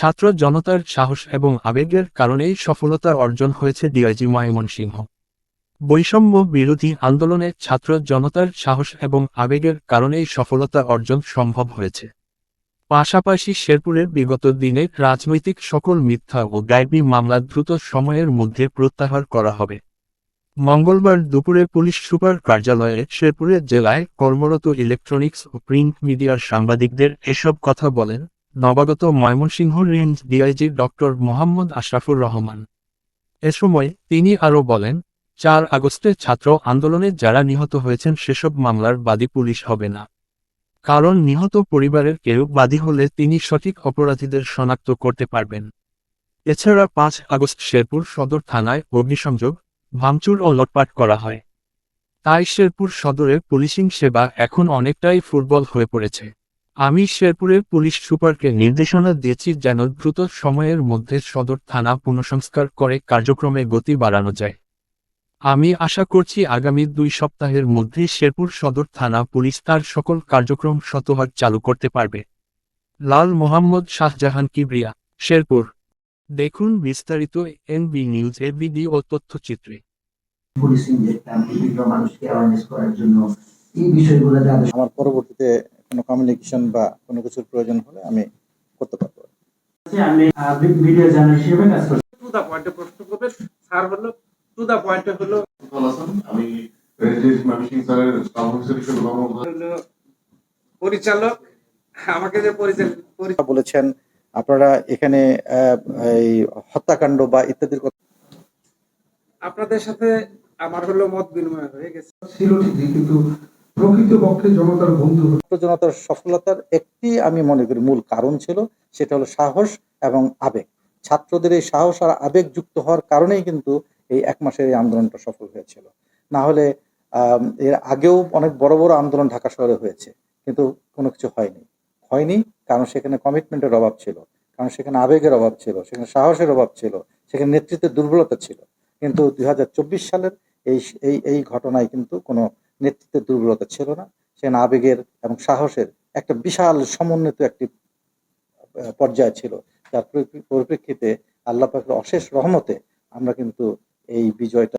ছাত্র জনতার সাহস এবং আবেগের কারণেই সফলতা অর্জন হয়েছে ডিআইজি ময়মনসিংহ বৈষম্য বিরোধী আন্দোলনে ছাত্র জনতার সাহস এবং আবেগের কারণেই সফলতা অর্জন সম্ভব হয়েছে। পাশাপাশি শেরপুরের বিগত দিনে রাজনৈতিক সকল মিথ্যা ও গাইবী মামলা দ্রুত সময়ের মধ্যে প্রত্যাহার করা হবে। মঙ্গলবার দুপুরে পুলিশ সুপার কার্যালয়ে শেরপুরে জেলায় কর্মরত ইলেকট্রনিক্স ও প্রিন্ট মিডিয়ার সাংবাদিকদের এসব কথা বলেন নবাগত Mymensingh range DIG doctor Mohammad Ashrafur Rahman. এ সময় তিনি আরও বলেন, চার আগস্টে ছাত্র আন্দোলনে যারা নিহত হয়েছেন সেসব মামলার বাদী পুলিশ হবে না। কারণ নিহত পরিবারের কেউ বাদী হলে তিনি সঠিক অপরাধীদের শনাক্ত করতে পারবেন। এছাড়া পাঁচ আগস্ট শেরপুর সদর থানায় অগ্নিসংযোগ, ভাঙচুর ও লটপাট করা হয়। তাই শেরপুর সদরের পুলিশিং সেবা এখন অনেকটাই ফুটবল হয়ে পড়েছে। আমি শেরপুরের পুলিশ সুপারকে নির্দেশনা দিয়েছি যেন দ্রুত সময়ের মধ্যে সদর থানা পুনঃসংস্কার করে কার্যক্রমে গতি বাড়ানো যায়। আমি আশা করছি আগামী দুই সপ্তাহের মধ্যে শেরপুর সদর থানা পুলিশ তার সকল কার্যক্রম শতভাগ চালু করতে পারবে। লাল মোহাম্মদ শাহজাহান কিবরিয়া শেরপুর। দেখুন বিস্তারিত এনবি নিউজ এর ভিডিও তথ্যচিত্রে। পুলিশিং দেখতাম বিভিন্ন মানুষকে অ্যাওয়ারনেস করার জন্য এই বিষয়গুলো যাদের আমার পরবর্তীতে কোনো কমিউনিকেশন বা কোনো কিছুর প্রয়োজন হলে আমি করতে পারব। আমি ভিডিও জার্নালিস্ট হিসেবে কাজ করছি। টু দা পয়েন্টে প্রশ্ন করবে। স্যার হলো টু দা পয়েন্টে হলো আমি পরিচালক আমাকে যে পরিচালক বলেছেন আপনারা এখানে আহ, এই হত্যাকাণ্ড বা ইত্যাদির কথা আপনাদের সাথে আমার হলো মত বিনিময় হয়ে গেছে। ছিল ঠিকই কিন্তু প্রকৃতপক্ষে জনতার বন্ধু জনতার সফলতার একটি, আমি মনে করি, মূল কারণ ছিল, সেটা হলো সাহস এবং আবেগ। ছাত্রদের এই সাহস আর আবেগ যুক্ত হওয়ার কারণেই কিন্তু এই এক মাসের এই আন্দোলনটা সফল হয়েছিল। না হলে এর আগেও অনেক বড় বড় আন্দোলন ঢাকা শহরে হয়েছে, কিন্তু কোনো কিছু হয়নি। হয়নি কারণ সেখানে কমিটমেন্টের অভাব ছিল, কারণ সেখানে আবেগের অভাব ছিল, সেখানে সাহসের অভাব ছিল, সেখানে নেতৃত্বের দুর্বলতা ছিল। কিন্তু দুই হাজার চব্বিশ সালের এই এই ঘটনায় কিন্তু কোনো নেতৃত্বের দুর্বলতা ছিল না। সেখানে আবেগের এবং সাহসের একটা বিশাল সমন্বিত একটি পর্যায় ছিল। যার পরিপ্রেক্ষিতে আল্লাহ পাকের অশেষ রহমতে আমরা কিন্তু এই বিজয়টা